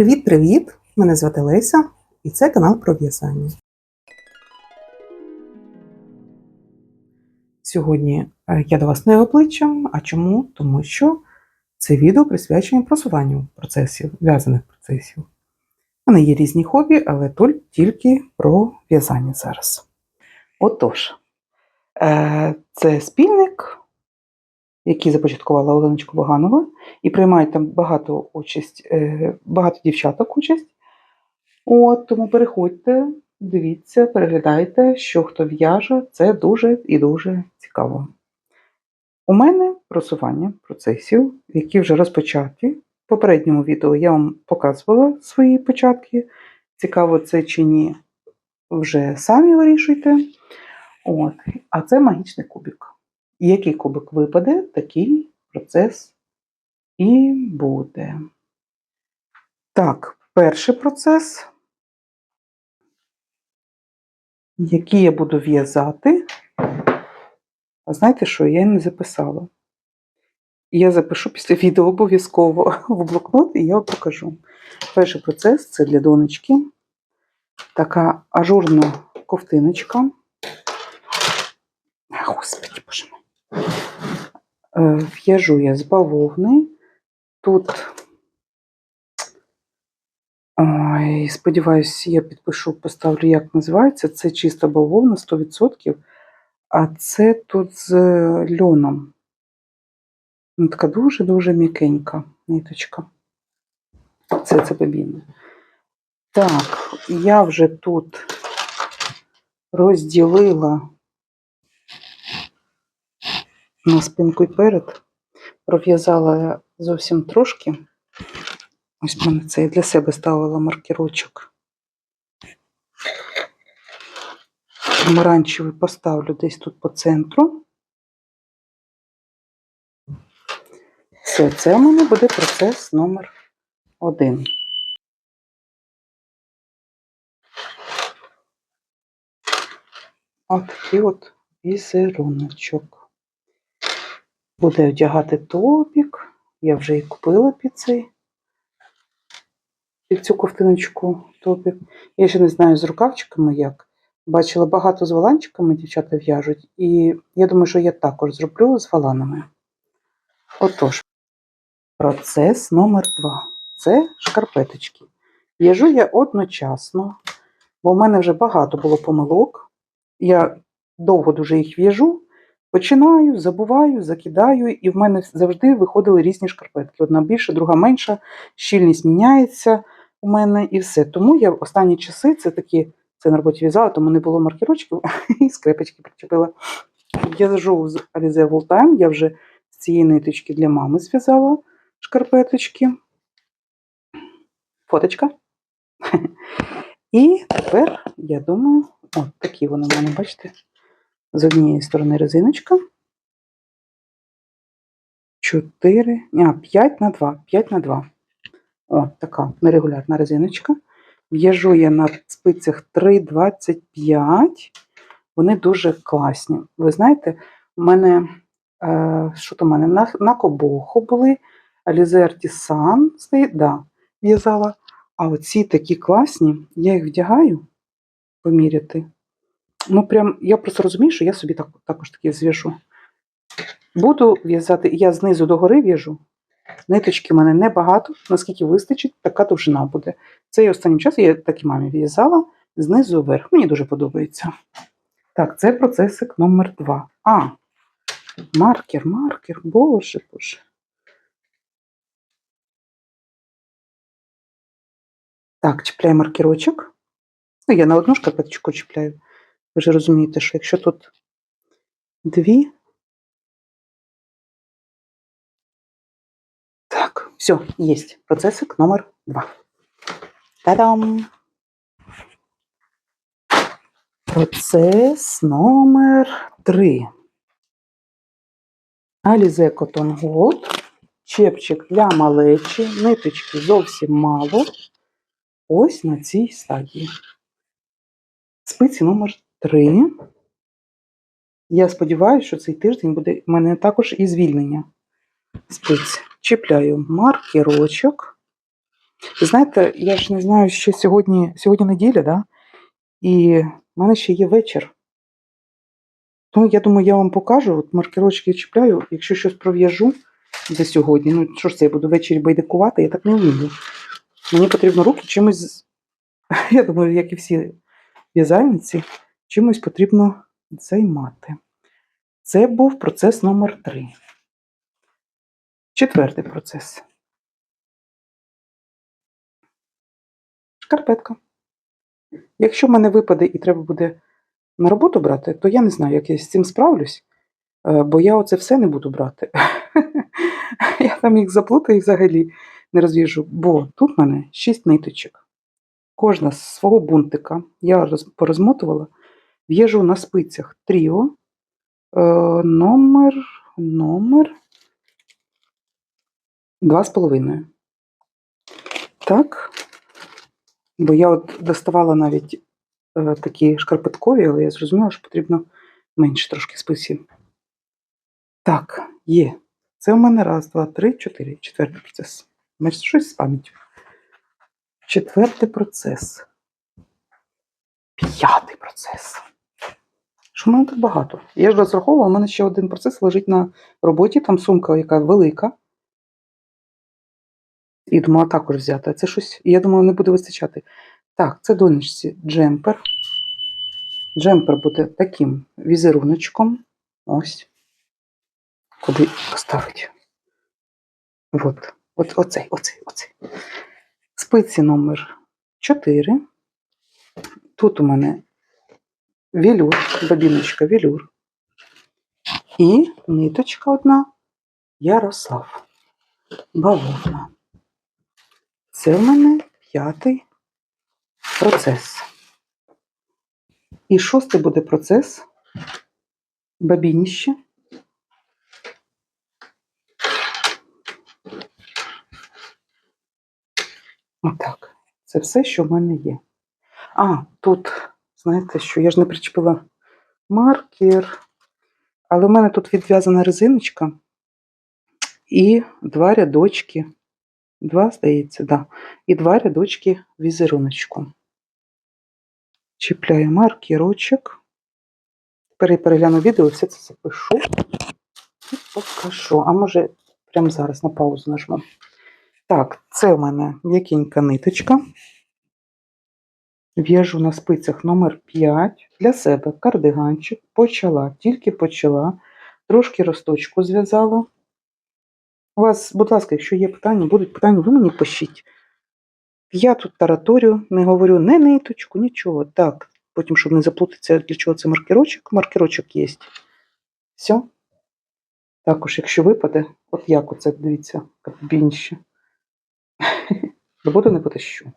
Привіт-привіт! Мене звати Леся і це канал про в'язання. Сьогодні е, я до вас не обличчям. А чому? Тому що це відео присвячене просуванню процесів, в'язаних процесів. У мене є різні хобі, але тільки про в'язання зараз. Отож, е, це спільник, який започаткувала Оленочка Боганова, і приймають там багато участь, е, багато дівчаток участь. От, тому переходьте, дивіться, переглядайте, що хто в'яже, це дуже і дуже цікаво. У мене просування процесів, які вже розпочаті. В попередньому відео я вам показувала свої початки. Цікаво це чи ні, вже самі вирішуйте. От. А це магічний кубик. Який кубик випаде, такий процес і буде. Так, перший процес, який я буду в'язати. А знаєте що, я не записала. Я запишу після відео обов'язково в блокнот і я вам покажу. Перший процес це для донечки. Така ажурна ковтиночка. Господи, боже мой. Е, В'яжу я з бавовни. Тут, ой, сподіваюсь, я підпишу, поставлю, як називається. Це чиста бавовна 100%. А це тут з льоном. Ну, така дуже-дуже м'якенька ниточка. Це це бобіна. Так, я вже тут розділила на спинку і перед. Пров'язала я зовсім трошки. Ось в мене це я для себе ставила маркерочок. Помаранчевий поставлю десь тут по центру. Все, це у мене буде процес номер один. От такий от візеруночок. Буде одягати топік. Я вже і купила під цей під цю ковтиночку топік. Я ще не знаю з рукавчиками як. Бачила багато з валанчиками дівчата в'яжуть, і я думаю, що я також зроблю з валанами. Отож, процес номер два. Це шкарпеточки. В'яжу я одночасно, бо в мене вже багато було помилок. Я довго дуже їх в'яжу, починаю, забуваю, закидаю, і в мене завжди виходили різні шкарпетки. Одна більша, друга менша, щільність міняється у мене і все. Тому я останні часи це такі, це на роботі в'язала, тому не було маркерочків і скрепочки причепила. Я В'яжу з Alize Time, я вже з цієї ниточки для мами зв'язала шкарпеточки. Фоточка. І тепер, я думаю, от такі вони в мене, бачите, з однієї сторони резиночка. 4, а, 5 на 2, 5 на 2. От така нерегулярна резиночка. В'яжу я на спицях 3,25. Вони дуже класні. Ви знаєте, у мене, е, що то в мене, на, на кобоху були, Artisan, стоїть, да, в'язала. А оці такі класні, я їх вдягаю поміряти. Ну, прям, я просто розумію, що я собі так, також такі зв'яжу. Буду в'язати, я знизу до гори в'яжу. Ниточки в мене небагато, наскільки вистачить, така довжина буде. Це і останнім часом я так і мамі в'язала знизу вверх. Мені дуже подобається. Так, це процесик номер два. А, маркер, маркер, боже, боже. Так, чіпляю маркерочок. Ну, я на одну шкарпеточку чіпляю. Ви ж розумієте, що якщо тут дві. Так, все, є. Процесик номер два. Та-дам! Процес номер три. Alize Cotton Gold. Чепчик для малечі. Ниточки зовсім мало. Ось на цій стадії. Спиці номер 3. Я сподіваюся, що цей тиждень буде в мене також і звільнення спиць. Чіпляю маркерочок. Знаєте, я ж не знаю, що сьогодні, сьогодні неділя, да? і в мене ще є вечір. Тому я думаю, я вам покажу. От маркерочки чіпляю, якщо щось пров'яжу за сьогодні. Ну, що ж це, я буду ввечері байдикувати, я так не вмію. Мені потрібно руки чимось, я думаю, як і всі в'язальниці, чимось потрібно займати. Це був процес номер 3 Четвертий процес. Шкарпетка. Якщо в мене випаде і треба буде на роботу брати, то я не знаю, як я з цим справлюсь, е, бо я оце все не буду брати. Я там їх заплутаю і взагалі не розв'яжу, бо тут в мене 6 ниточок. Кожна з свого бунтика я порозмотувала, в'яжу на спицях тріо, е, номер, номер 2,5. Так. Бо я от доставала навіть е, такі шкарпеткові, але я зрозуміла, що потрібно менше трошки списів. Так, є. Це у мене раз, два, три, чотири. Четвертий процес. Значить, щось з пам'яттю. Четвертий процес. П'ятий процес. Що в мене так багато? Я ж розраховувала, у мене ще один процес лежить на роботі, там сумка, яка велика. І думала також взяти. Це щось, я думала, не буде вистачати. Так, це донечці джемпер. Джемпер буде таким візеруночком. Ось. Куди поставити? От. От оцей, оцей, оцей. Спиці номер 4. Тут у мене велюр, бабіночка велюр. І ниточка одна Ярослав. Бавовна. Це в мене п'ятий процес. І шостий буде процес бабініще. Отак. Це все, що в мене є. А, тут, знаєте що, я ж не причепила маркер, але в мене тут відв'язана резиночка і два рядочки. Два, здається, да. І два рядочки візеруночку. Чіпляю маркерочок. Тепер я перегляну відео, все це запишу і покажу. А може, прямо зараз на паузу нажму. Так, це в мене м'якенька ниточка. В'яжу на спицях номер 5 для себе кардиганчик. Почала, тільки почала. Трошки росточку зв'язала. У вас, будь ласка, якщо є питання, будуть питання, ви мені пишіть. Я тут тараторю, не говорю не ниточку, нічого. Так, потім, щоб не заплутатися, для чого це маркерочок. Маркерочок є. Все. Також, якщо випаде, от як оце, дивіться, більше. Роботу не потащу.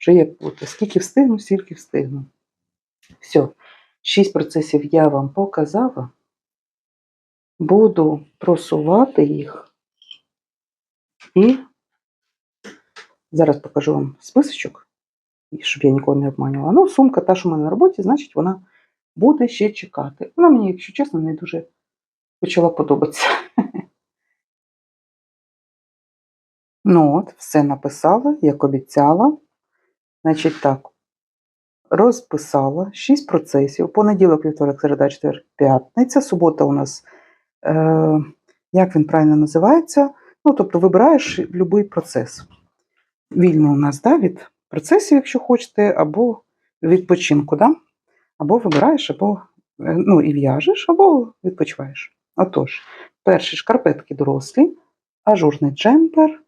Вже як бути. Скільки встигну, стільки встигну. Все. Шість процесів я вам показала. Буду просувати їх. І зараз покажу вам списочок, щоб я нікого не обманювала. Ну, сумка та, що в мене на роботі, значить, вона буде ще чекати. Вона мені, якщо чесно, не дуже почала подобатися. Ну от, все написала, як обіцяла. Значить так, розписала 6 процесів. Понеділок, вівторок, середа, четвер, п'ятниця. Субота у нас, е, як він правильно називається? Ну, тобто вибираєш будь-який процес. Вільно у нас да, від процесів, якщо хочете, або відпочинку, да? або вибираєш, або е, ну, і в'яжеш, або відпочиваєш. Отож, перші шкарпетки дорослі, ажурний джемпер,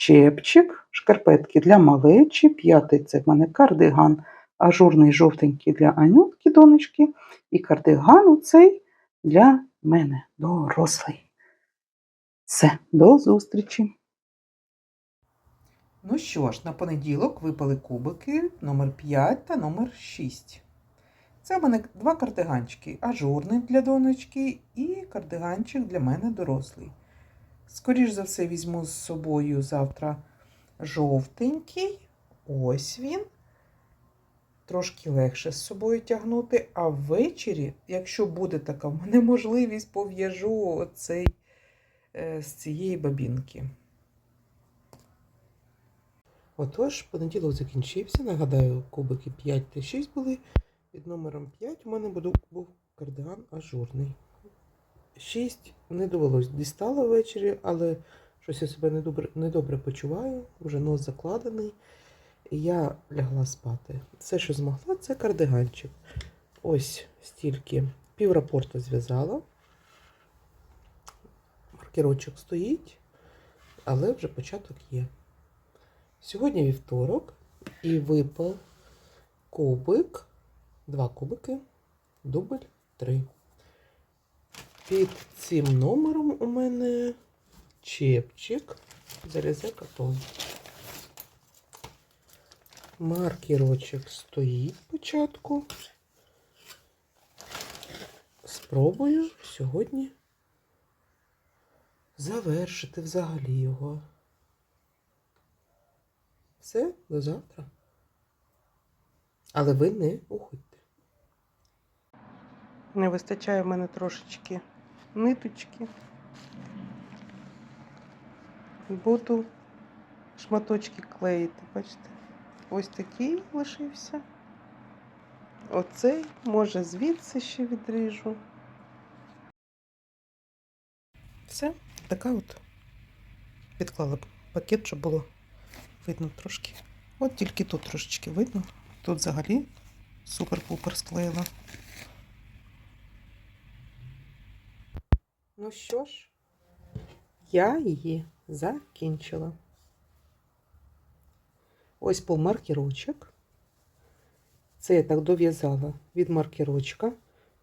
чепчик, шкарпетки для малечі, п'ятий це в мене кардиган, ажурний жовтенький для Анютки, донечки, і кардиган цей для мене, дорослий. Все, до зустрічі. Ну що ж, на понеділок випали кубики номер 5 та номер 6. Це в мене два кардиганчики. Ажурний для донечки і кардиганчик для мене дорослий. Скоріш за все, візьму з собою завтра жовтенький. Ось він. Трошки легше з собою тягнути. А ввечері, якщо буде така в мене можливість, пов'яжу оцей е, з цієї бабінки. Отож, понеділок закінчився. Нагадаю, кубики 5 та 6 були. Під номером 5 у мене був кардиган ажурний. 6 не довелось дістала ввечері, але щось я себе недобре, недобре почуваю, вже нос закладений. І я лягла спати. Все, що змогла, це кардиганчик. Ось стільки. Пів рапорту зв'язала. Маркерочок стоїть, але вже початок є. Сьогодні вівторок і випав кубик, два кубики, дубль 3. Під цим номером у мене чепчик залізе катон. Маркерочок стоїть спочатку. Спробую сьогодні завершити взагалі його. Все, до завтра. Але ви не уходьте. Не вистачає в мене трошечки ниточки. Буду шматочки клеїти, бачите? Ось такий лишився. Оцей, може, звідси ще відріжу. Все, така от підклала пакет, щоб було видно трошки. От тільки тут трошечки видно. Тут взагалі супер-пупер склеїла. Ну що ж, я її закінчила. Ось по маркерочок. Це я так дов'язала від маркерочка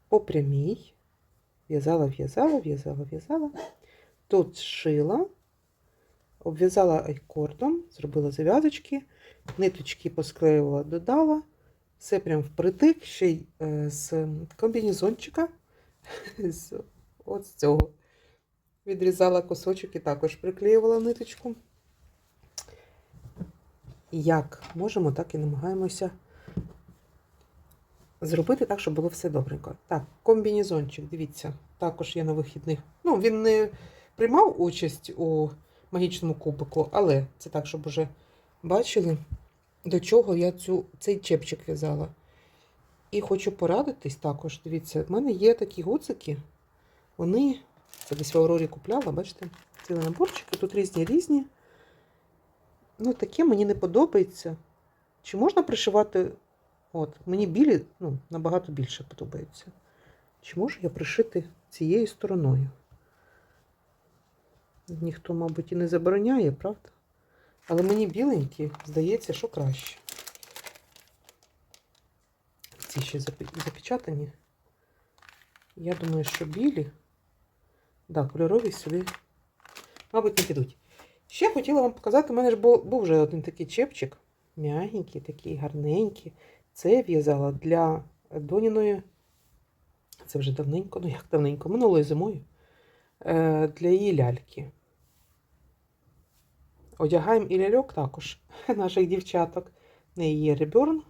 по прямій. В'язала, в'язала, в'язала, в'язала. Тут зшила, обв'язала айкордом, зробила зав'язочки, ниточки посклеювала, додала. Все прям впритик, ще й е, з комбінезончика. от з цього. Відрізала кусочок і також приклеювала ниточку. Як можемо, так і намагаємося зробити так, щоб було все добренько. Так, комбінезончик, дивіться, також є на вихідних. Ну, він не приймав участь у магічному кубику, але це так, щоб уже бачили, до чого я цю, цей чепчик в'язала. І хочу порадитись також. Дивіться, в мене є такі гуцики. Вони, це десь в Аврорі купляла, бачите, цілий наборчик, тут різні різні. Ну, таке мені не подобається. Чи можна пришивати От, мені білі ну, набагато більше подобаються. Чи можу я пришити цією стороною? Ніхто, мабуть, і не забороняє, правда? Але мені біленькі, здається, що краще. Ці ще запечатані. Я думаю, що білі, да, кольорові сюди, мабуть, не підуть. Ще хотіла вам показати, у мене ж був, вже один такий чепчик. Мягенький, такий гарненький. Це я в'язала для доніної, це вже давненько, ну як давненько, минулою зимою, е, для її ляльки. Одягаємо і ляльок також наших дівчаток. Неї є реберн.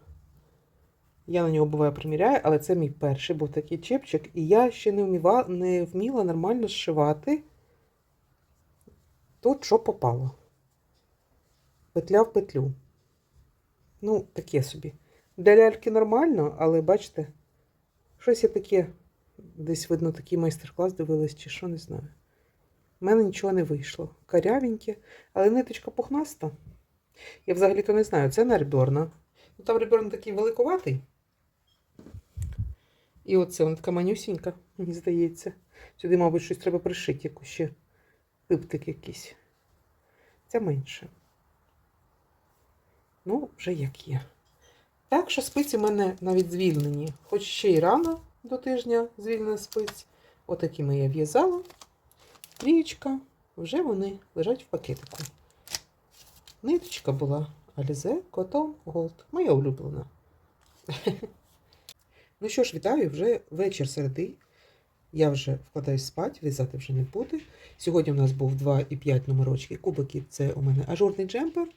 Я на нього буває приміряю, але це мій перший був такий чепчик, і я ще не, вміла, не вміла нормально зшивати тут, що попало. Петля в петлю. Ну, таке собі. Для ляльки нормально, але бачите, щось я таке, десь видно, такий майстер-клас дивилась, чи що, не знаю. У мене нічого не вийшло. Карявеньке, але ниточка пухнаста. Я взагалі-то не знаю, це не реберна. Ну, там реберн такий великуватий. І оце вона така манюсінька, мені здається. Сюди, мабуть, щось треба пришити, якусь ще пиптик якийсь. Це менше. Ну, вже як є. Так що спиці в мене навіть звільнені. Хоч ще й рано до тижня звільнена спиць. Отакими я в'язала. Трієчка, вже вони лежать в пакетику. Ниточка була Alize Cotton Gold. Моя улюблена. Ну що ж, вітаю, вже вечір середи. Я вже вкладаюсь спать, в'язати вже не буде. Сьогодні у нас був 2,5 номерочки. Кубики це у мене ажурний джемпер.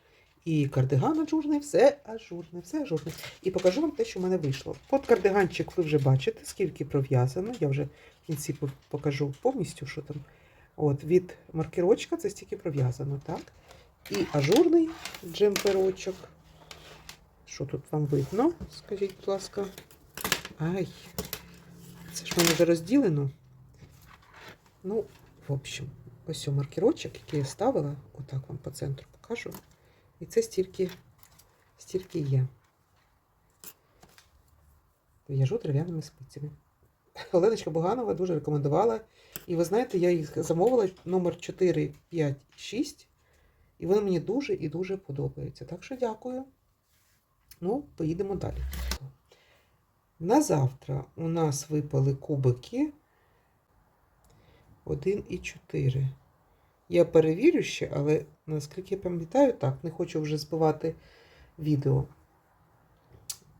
І кардиган ажурний, все ажурне, все ажурне. І покажу вам те, що в мене вийшло. От кардиганчик ви вже бачите, скільки пров'язано. Я вже в кінці покажу повністю, що там. От, від маркерочка це стільки пров'язано, так? І ажурний джемперочок. Що тут вам видно? Скажіть, будь ласка. Ай, це ж в мене вже розділено. Ну, в общем, ось у маркерочок, який я ставила, отак вам по центру покажу. І це стільки, стільки є. В'яжу дерев'яними спицями. Оленочка Буганова дуже рекомендувала. І ви знаєте, я їх замовила номер 4, 5, 6. І вони мені дуже і дуже подобаються. Так що дякую. Ну, поїдемо далі. На завтра у нас випали кубики 1 і 4. Я перевірю ще, але наскільки я пам'ятаю, так, не хочу вже збивати відео.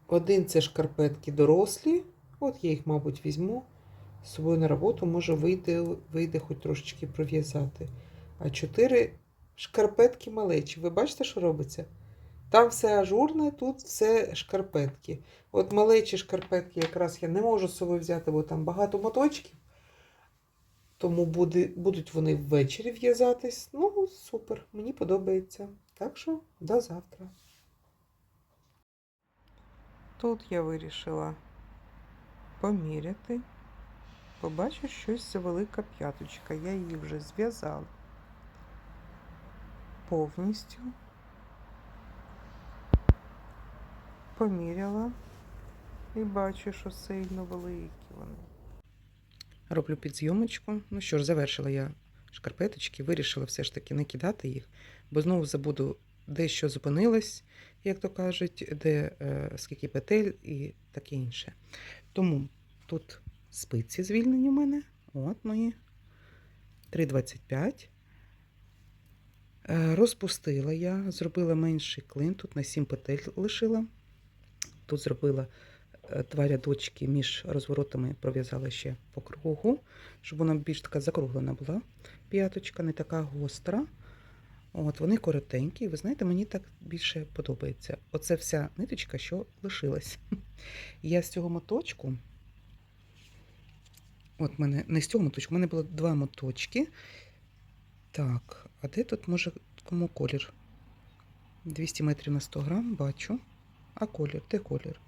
Один це шкарпетки дорослі. От я їх, мабуть, візьму з собою на роботу, може вийде, вийде хоч трошечки пров'язати. А чотири шкарпетки малечі. Ви бачите, що робиться? Там все ажурне, тут все шкарпетки. От малечі шкарпетки якраз я не можу з собою взяти, бо там багато моточків. Тому буде, будуть вони ввечері в'язатись. Ну, супер, мені подобається. Так що до завтра. Тут я вирішила поміряти. Побачу щось велика п'яточка. Я її вже зв'язала повністю. Поміряла і бачу, що сильно великі вони. Роблю підзйомочку. Ну що ж, завершила я шкарпеточки, вирішила все ж таки не кидати їх, бо знову забуду, де що зупинилось, як то кажуть, де е, скільки петель і таке інше. Тому тут спиці звільнені у мене. От мої 3,25. Е, Розпустила я, зробила менший клин, тут на 7 петель лишила. Тут зробила е, два рядочки між розворотами, пров'язала ще по кругу, щоб вона більш така закруглена була. П'яточка, не така гостра. От, вони коротенькі, ви знаєте, мені так більше подобається. Оце вся ниточка, що лишилась. Я з цього моточку. От мене не з цього моточку, у мене було два моточки. Так, а де тут може кому колір? 200 метрів на 100 грам, бачу. А колір? Де колір?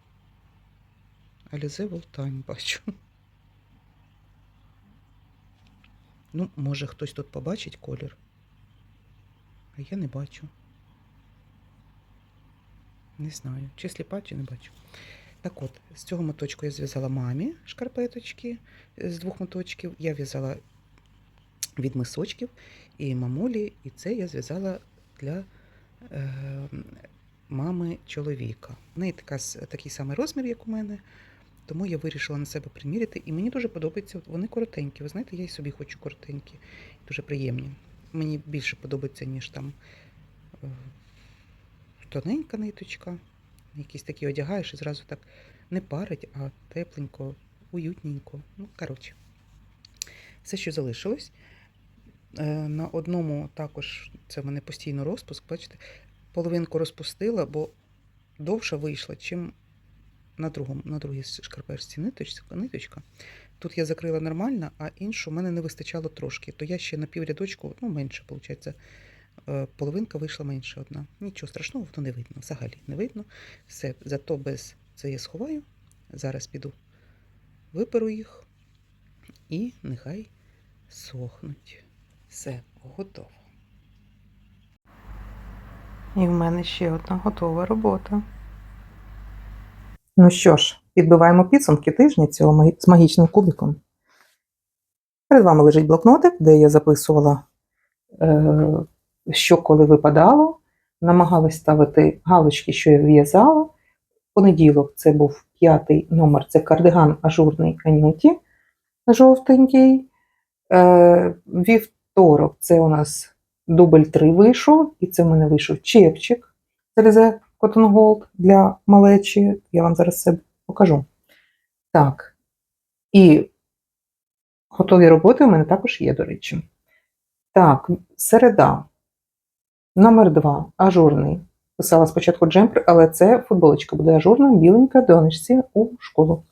Alize All бачу. Ну, може хтось тут побачить колір. А я не бачу. Не знаю, чи сліпа, чи не бачу. Так от, з цього моточку я зв'язала мамі шкарпеточки з двох моточків. Я в'язала від мисочків і мамулі, і це я зв'язала для е, мами чоловіка. В неї така, такий самий розмір, як у мене, тому я вирішила на себе приміряти. І мені дуже подобається, вони коротенькі. Ви знаєте, я і собі хочу коротенькі, дуже приємні. Мені більше подобається, ніж там е, тоненька ниточка. Якісь такі одягаєш і зразу так не парить, а тепленько, уютненько. Ну, коротше, все, що залишилось. Е, На одному також це в мене постійно розпуск. Бачите, половинку розпустила, бо довша вийшла, чим на другому, на другій шкарпетці ниточка, ниточка. Тут я закрила нормально, а іншу в мене не вистачало трошки. То я ще на піврядочку, ну менше, виходить, е, половинка вийшла менше одна. Нічого страшного, воно не видно. Взагалі не видно. Все, зато без це я сховаю. Зараз піду, виперу їх і нехай сохнуть. Все, готово. І в мене ще одна готова робота. Ну що ж, підбиваємо підсумки тижня цього з магічним кубиком. Перед вами лежить блокнотик, де я записувала, е, що коли випадало. Намагалась ставити галочки, що я в'язала. Понеділок це був п'ятий номер, це кардиган ажурний анюті жовтенький. Е, вівторок це у нас дубль 3 вийшов, і це в мене вийшов чепчик Залізе Cotton Gold для малечі. Я вам зараз це покажу. Так. І готові роботи у мене також є, до речі. Так, середа. Номер 2. Ажурний. Писала спочатку джемпер, але це футболочка буде ажурна, біленька, донечці у школу.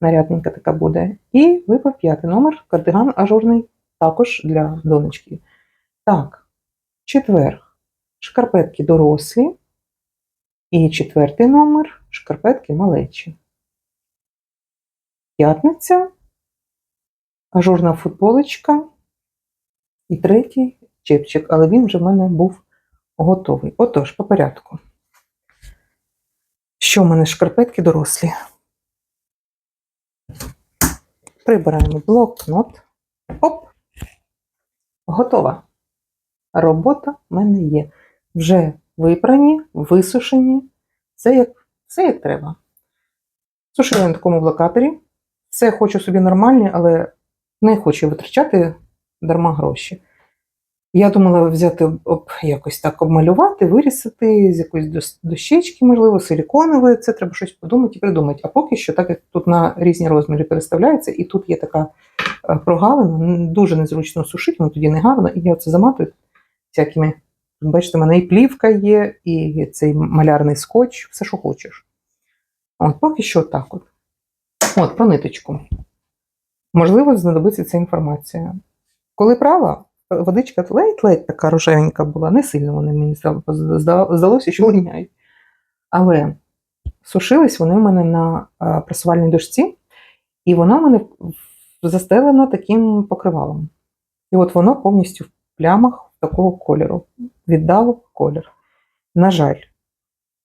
Нарядненька така буде. І випав п'ятий номер, кардиган ажурний, також для донечки. Так, четвер. шкарпетки дорослі. І четвертий номер шкарпетки малечі. П'ятниця, ажурна футболочка і третій чепчик, але він вже в мене був готовий. Отож, по порядку. Що в мене шкарпетки дорослі? Прибираємо блокнот. Оп! Готова. Робота в мене є. Вже випрані, висушені. Все як, все як треба. Сушила на такому блокаторі. Все хочу собі нормальні, але не хочу витрачати дарма гроші. Я думала взяти об, якось так обмалювати, вирісити з якоїсь дощечки, можливо, силіконової. Це треба щось подумати і придумати. А поки що, так як тут на різні розміри переставляється, і тут є така е, прогалина, дуже незручно сушити, воно тоді не гарно, і я це заматую всякими. Бачите, в мене і плівка є, і цей малярний скотч, все, що хочеш. От поки що так от. От, про ниточку. Можливо, знадобиться ця інформація. Коли права, водичка ледь-ледь така рожевенька була, не сильно вони мені здалося, що линяють. Але сушились вони в мене на е, пресувальній дошці, і воно в мене застелено таким покривалом. І от воно повністю в плямах такого кольору. Віддало колір. На жаль,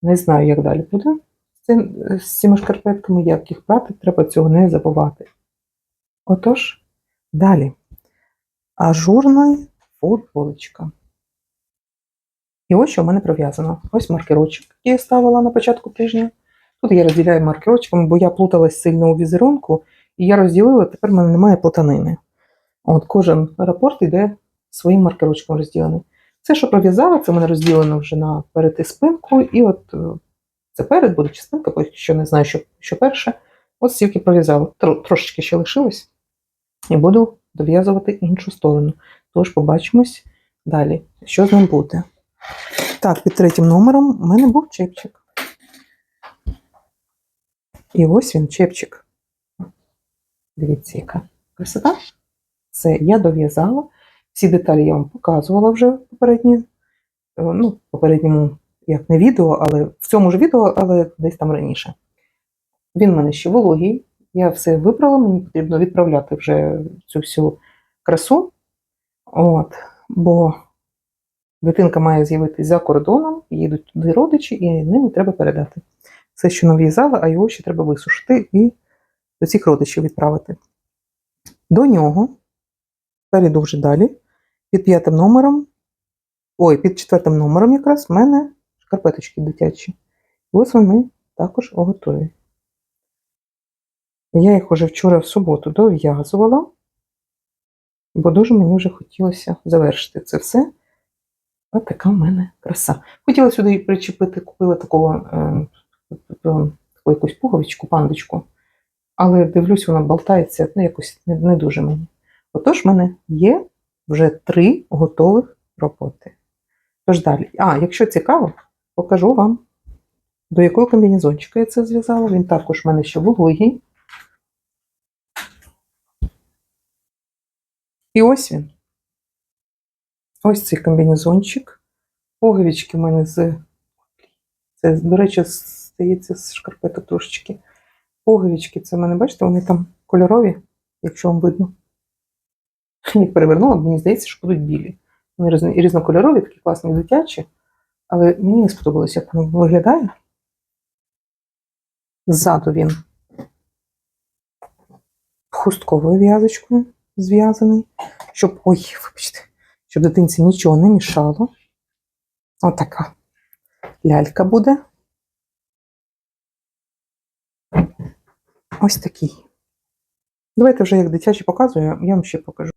не знаю, як далі буде з цим- з цими шкарпетками, як їх прати, треба цього не забувати. Отож, далі. Ажурна футболочка. І ось що в мене прив'язано. Ось маркерочок, який я ставила на початку тижня. Тут я розділяю маркерочками, бо я плуталась сильно у візерунку, і я розділила, тепер в мене немає плутанини. От кожен рапорт йде своїм маркерочком розділений. Все, що пров'язала, це в мене розділено вже на перед і спинку, і от е, це перед буде чи спинка, поки що не знаю, що, що перше. От стільки пров'язала. Тро- Трошечки ще лишилось. І буду дов'язувати іншу сторону. Тож побачимось далі, що з ним буде. Так, під третім номером у мене був чепчик. І ось він, чепчик. Дивіться, яка красота. Це я дов'язала. Всі деталі я вам показувала вже попередні, е, ну, попередньому, як не відео, але в цьому ж відео, але десь там раніше. Він в мене ще вологий. Я все вибрала, мені потрібно відправляти вже цю всю красу. От, бо дитинка має з'явитися за кордоном, їдуть туди родичі, і ними треба передати. Все, що нав'язала, а його ще треба висушити і до цих родичів відправити. До нього перейду вже далі. Під п'ятим номером, ой, під четвертим номером якраз в мене шкарпеточки дитячі. Ось вони також готові. Я їх уже вчора в суботу дов'язувала, бо дуже мені вже хотілося завершити це все. Ось така в мене краса. Хотіла сюди причепити, купила такого, е, е, таку якусь пуговичку, пандочку, але дивлюсь, вона болтається, ну якось не, не дуже мені. Отож, в мене є вже три готових роботи. Тож далі. А, якщо цікаво, покажу вам, до якого комбінезончика я це зв'язала. Він також в мене ще вологий. І ось він. Ось цей комбінезончик. Пуговички в мене з. Це, до речі, стається з шкарпеток трошечки. Пуговички, це в мене, бачите, вони там кольорові, якщо вам видно. Їх перевернула, мені здається, що будуть білі. Вони різно- різнокольорові, такі класні дитячі, але мені не сподобалося, як воно виглядає. Ззаду він хустковою в'язочкою зв'язаний, щоб. Ой, вибачте, щоб дитинці нічого не мішало. Отака лялька буде. Ось такий. Давайте вже як дитячі показую, я вам ще покажу.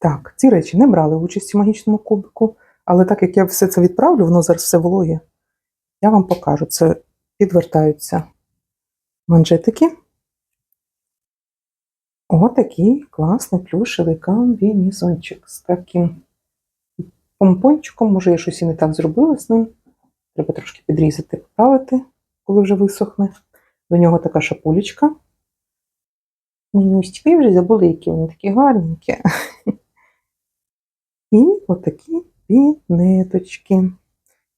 Так, ці речі не брали участь у магічному кубику, але так як я все це відправлю, воно зараз все вологе, я вам покажу. Це підвертаються манжетики. Отакий класний плюшевий комбінезончик з таким помпончиком. Може, я щось і не так зробила з ним. Треба трошки підрізати, поправити, коли вже висохне. До нього така шапулечка. Мінюстики, вже забули, які вони такі гарненькі. І отакі дві ниточки.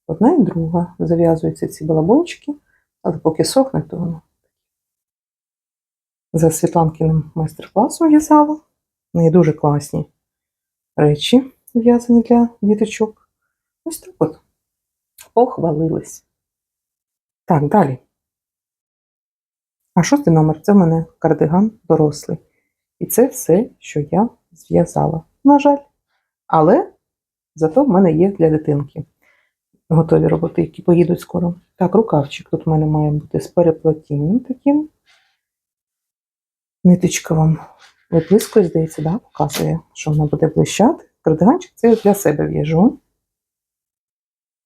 Одна і друга. Зав'язуються ці балабончики, але поки сохне, то воно. За Світланкиним майстер-класом в'язала. В неї дуже класні речі в'язані для діточок. Ось так от. Похвалились. Так, далі. А шостий номер це в мене кардиган дорослий. І це все, що я зв'язала. На жаль. Але зато в мене є для дитинки готові роботи, які поїдуть скоро. Так, рукавчик тут в мене має бути з переплетінням таким. Ниточка вам виблискує, здається, да? показує, що вона буде блищати. Кардиганчик це я для себе в'яжу.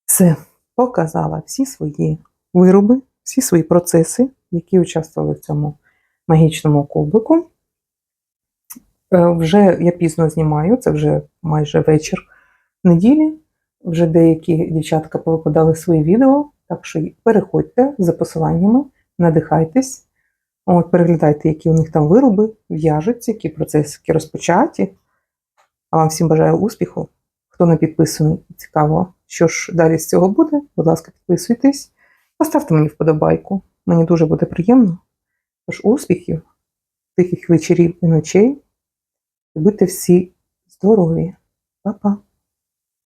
Все, показала всі свої вироби, всі свої процеси, які участвували в цьому магічному кубику. Е, Вже я пізно знімаю, це вже майже вечір неділі. Вже деякі дівчатка повикладали свої відео, так що переходьте за посиланнями, надихайтесь, от, переглядайте, які у них там вироби, в'яжуться, які процесики розпочаті. А вам всім бажаю успіху. Хто не підписаний, цікаво, що ж далі з цього буде. Будь ласка, підписуйтесь, поставте мені вподобайку. Мені дуже буде приємно. Тож успіхів, тихих вечорів і ночей. І будьте всі здорові. Па-па!